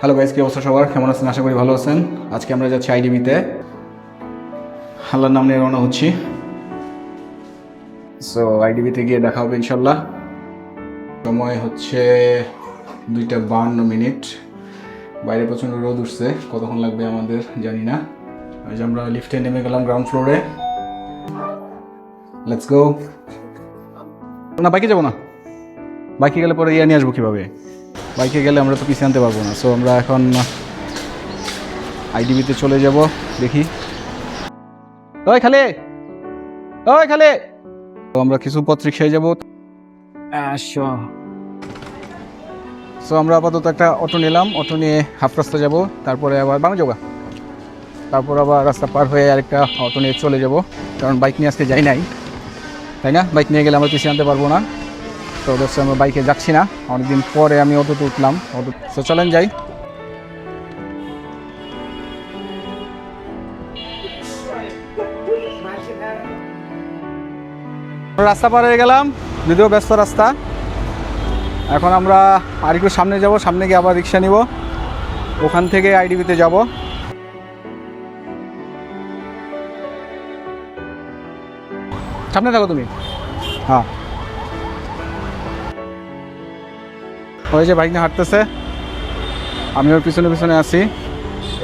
Hello guys কি অবস্থা সবার? কেমন আছেন? আশা করি ভালো আছেন। আজকে আমরা যাচ্ছি আইডিবিতে। আল্লাহর নাম নিয়ে রওনা হচ্ছি। সো আইডিবিতে গিয়ে দেখা হবে ইনশাল্লাহ সময় হচ্ছে দুইটা বান্ন মিনিট। বাইরে প্রচণ্ড রোদ উঠছে। কতক্ষণ লাগবে আমাদের জানি না। আজ আমরা লিফটে নেমে গেলাম গ্রাউন্ড ফ্লোরে লেটস গো না, বাইকে যাব না। বাইকে গেলে পরে ইয়ে নিয়ে আসব কীভাবে? বাইকে গেলে আমরা তো পিছিয়ে আনতে পারব না সো আমরা এখন আইডিবিতে চলে যাব দেখি। ওই খালে! ওই খালে! তো আমরা কিছু পথ রিক্সায় যাব। সো আমরা আপাতত একটা অটো নিলাম অটো নিয়ে হাফ রাস্তা যাব তারপরে আবার বাংলা যোগা তারপর আবার রাস্তা পার হয়ে আরেকটা অটো নিয়ে চলে যাব কারণ বাইক নিয়ে আজকে যাই নাই। তাই না? বাইক নিয়ে গেলে আমরা পিছিয়ে আনতে পারব না। তো দোস্ত আমরা বাইকে যাচ্ছি না। অনেকদিন পরে আমি অটোতে উঠলাম। অটো তো চলেন যাই। রাস্তা পার হয়ে গেলাম। যদিও ব্যস্ত রাস্তা। এখন আমরা আর একটু সামনে যাব, সামনে গিয়ে আবার রিক্সা নিব। ওখান থেকে আইডিবিতে যাব। সামনে থাকো তুমি। হ্যাঁ। ওই যে বাইক নিয়ে হাঁটতেছে। আমি ওর পিছনে পিছনে আছি।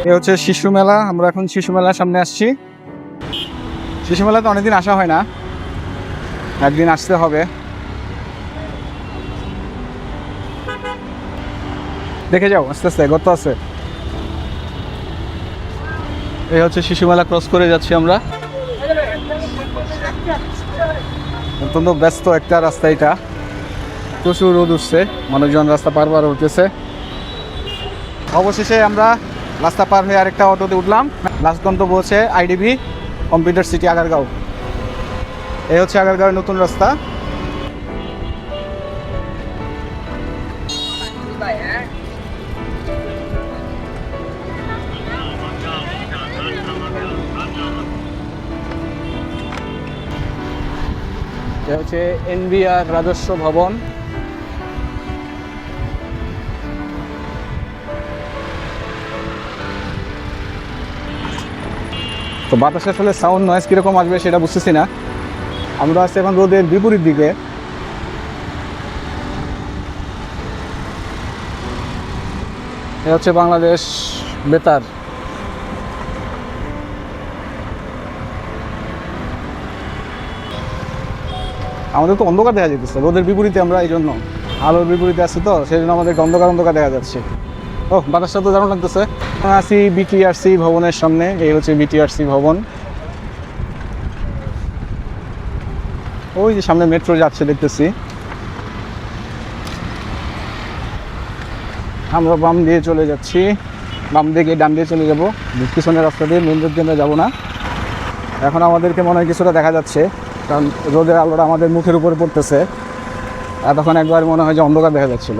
এ হচ্ছে শিশু মেলা, আমরা এখন শিশু মেলার সামনে আসছি। শিশু মেলাতে অনেকদিন আসা হয় না। একদিন আসতে হবে। দেখে যাও, আস্তে আস্তে গত আছে। এই হচ্ছে শিশু মেলা ক্রস করে যাচ্ছি আমরা। অত্যন্ত ব্যস্ত একটা রাস্তা এটা। প্রচুর রোদ উঠছে, মানুষজন রাস্তা পার পার উঠতেছে। অবশেষে আমরা রাস্তা পার হয়ে আরেকটা অটোতে উঠলাম। লাস্ট গন্তব্য হচ্ছে আইডিবি কম্পিউটার সিটি আগারগাঁও। এই হচ্ছে আগারগাঁওয়ের নতুন রাস্তা। হচ্ছে এনবিআর রাজস্ব ভবন। তো বাতাসে আসলে সাউন্ড নয়েজ কীরকম আসবে সেটা বুঝতেছি না। আমরা আছি এখন রোদের বিপরীত দিকে। এ হচ্ছে বাংলাদেশ বেতার। আমাদের তো অন্ধকার দেখা যেতেছে রোদের বিপরীতে আমরা এই জন্য আলোর বিপরীতে আছি তো, সেই জন্য আমাদের অন্ধকার অন্ধকার দেখা যাচ্ছে। ও বাতাসটা তো দারুণ লাগতেছে। আছি বিটিআরসি ভবনের সামনে, এই হচ্ছে বিটিআরসি ভবন। ওই যে সামনে মেট্রো যাচ্ছে, দেখতেছি। আমরা বাম দিয়ে চলে যাচ্ছি। বাম দিকে ডান দিয়ে চলে যাব। পিছনের রাস্তা দিয়ে মেন রোড যাব না। এখন আমাদেরকে মনে হয় কিছুটা দেখা যাচ্ছে, কারণ রোদের আলোটা আমাদের মুখের উপরে পড়তেছে। তখন একবার মনে হয় যে অন্ধকার দেখা যাচ্ছিল।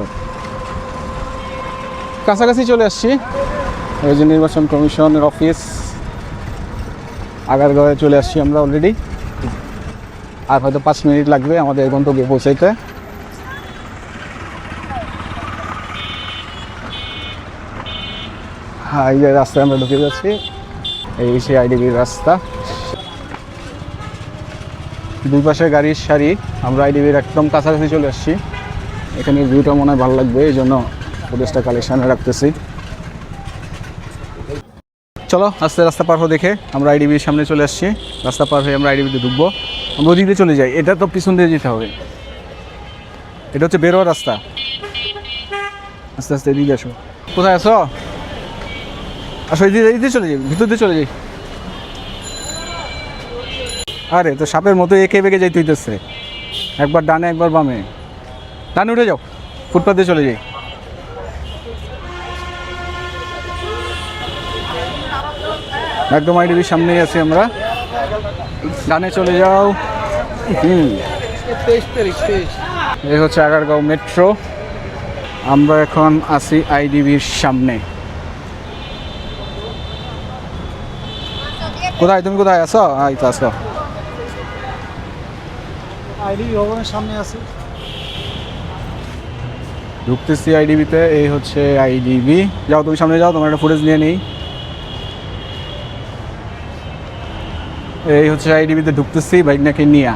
কাছাকাছি চলে আসছি। এই যে নির্বাচন কমিশনের অফিস। আগারগাঁওয়ে চলে আসছি আমরা অলরেডি আর হয়তো পাঁচ মিনিট লাগবে আমাদের গন্তব্যে পৌঁছাইতে। হ্যাঁ এই যে রাস্তায় আমরা ঢুকে যাচ্ছি। এই সেই আইডিবির রাস্তা। দুই পাশে গাড়ির সারি, আমরা আইডিবির একদম কাছাকাছি চলে আসছি। এখানে ভিউটা মনে হয় ভালো লাগবে, এই জন্য ফুটেজটা কালেকশানে রাখতেছি। চলো, আস্তে রাস্তা পার হয়ে দেখে। আমরা আইডিবির সামনে চলে আসছি। রাস্তা পার হয়ে আমরা আইডিবিতে ঢুকবো। আমরা ওদিক দিয়ে চলে যাই। এটা তো পিছন দিয়ে যেতে হবে। এটা হচ্ছে বেরোয়ার রাস্তা। আস্তে আস্তে এদিকে আসো। কোথায় আসো আসো এদিকে এদিকে চলে যাই। ভিতর দিয়ে চলে যাই। আরে, তো সাপের মতো এঁকে বেঁকে যাইতে হইতেছে। একবার ডানে, একবার বামে। ডানে উঠে যাও। ফুটপাথ দিয়ে চলে যাই। একদম আইডিবির সামনেই আছি আমরা। ডানে চলে যাও। হুম। এই হচ্ছে আগারগাঁও মেট্রো। আমরা এখন আছি আইডিবির সামনে। কোথায়? তুমি কোথায় আছো? এই তো আসো ভবনের সামনে আছে। ঢুকতেছি আইডিবিতে এই হচ্ছে আইডিবি যাও তুমি সামনে যাও তোমার একটা ফুটেজ নিয়ে নেই। এই হচ্ছে আইডিবিতে ঢুকতেছি বাইক নাকি নিয়া।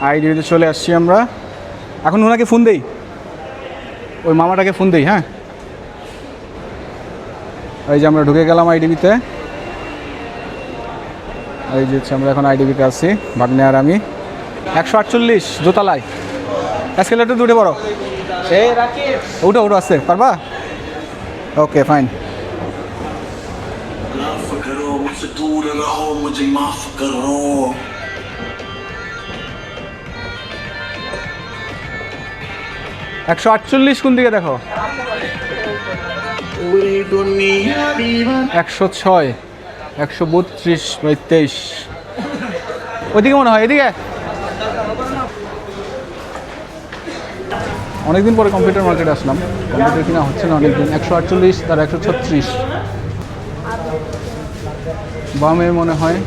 আইডিবিতে চলে আসছি আমরা। এখন ওনাকে ফোন দেই। ওই মামাটাকে ফোন দেই হ্যাঁ? এই যে আমরা ঢুকে গেলাম আইডিবিতে। এই যে হচ্ছে আমরা এখন আইডিবিতে আছি, ভাগ্নে আর আমি। একশো আটচল্লিশ, দোতলায়। এসকেলেটার দুটো বড়। ওটা ওটা আছে। পারবা? ওকে ফাইন একশো আটচল্লিশ কোন দিকে দেখো? একশো ছয়, একশো বত্রিশ তেইশ। ওইদিকে মনে হয়, এদিকে? অনেকদিন পরে কম্পিউটার মার্কেটে আসলাম। কম্পিউটার কিনা হচ্ছে না অনেকদিন। একশো আটচল্লিশ তার একশো ছত্রিশ। বামে মনে হয়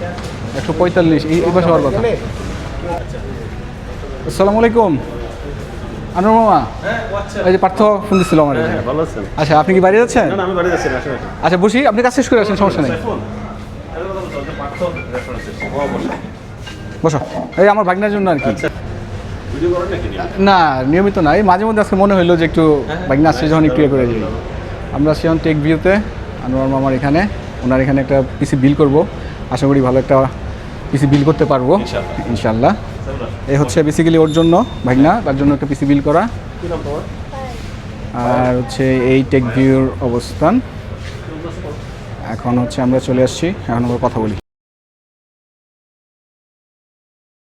একশো পঁয়তাল্লিশ। এই এই পাশে হওয়ার কথা। আসসালামু আলাইকুম। আনুর মামা। এই যে পার্থ ফোন দিচ্ছিল আমার আচ্ছা আপনি কি বাড়ি যাচ্ছেন আচ্ছা বসি। আপনি কাজ শেষ করে আসেন সমস্যা নেই। বসো। এই আমার ভাগনার জন্য আর কি। নাকি না নিয়মিত না। এই মাঝে মধ্যে আজকে মনে হলো যে একটু ভাগনা আসছে যখন একটু ইয়ে করে দিই আমরা আসছি এখন টেক ভিউতে আনোয়ার মামার এখানে। ওনার এখানে একটা পিসি বিল করব। আশা করি ভালো একটা পিসি বিল করতে পারব। ইনশাল্লাহ এই হচ্ছে বেসিক্যালি ওর জন্য ভাগনা তার জন্য একটা পিসি বিল করা। আর হচ্ছে এই টেক ভিউর অবস্থান। এখন হচ্ছে আমরা চলে আসছি। এখন আমরা কথা বলি।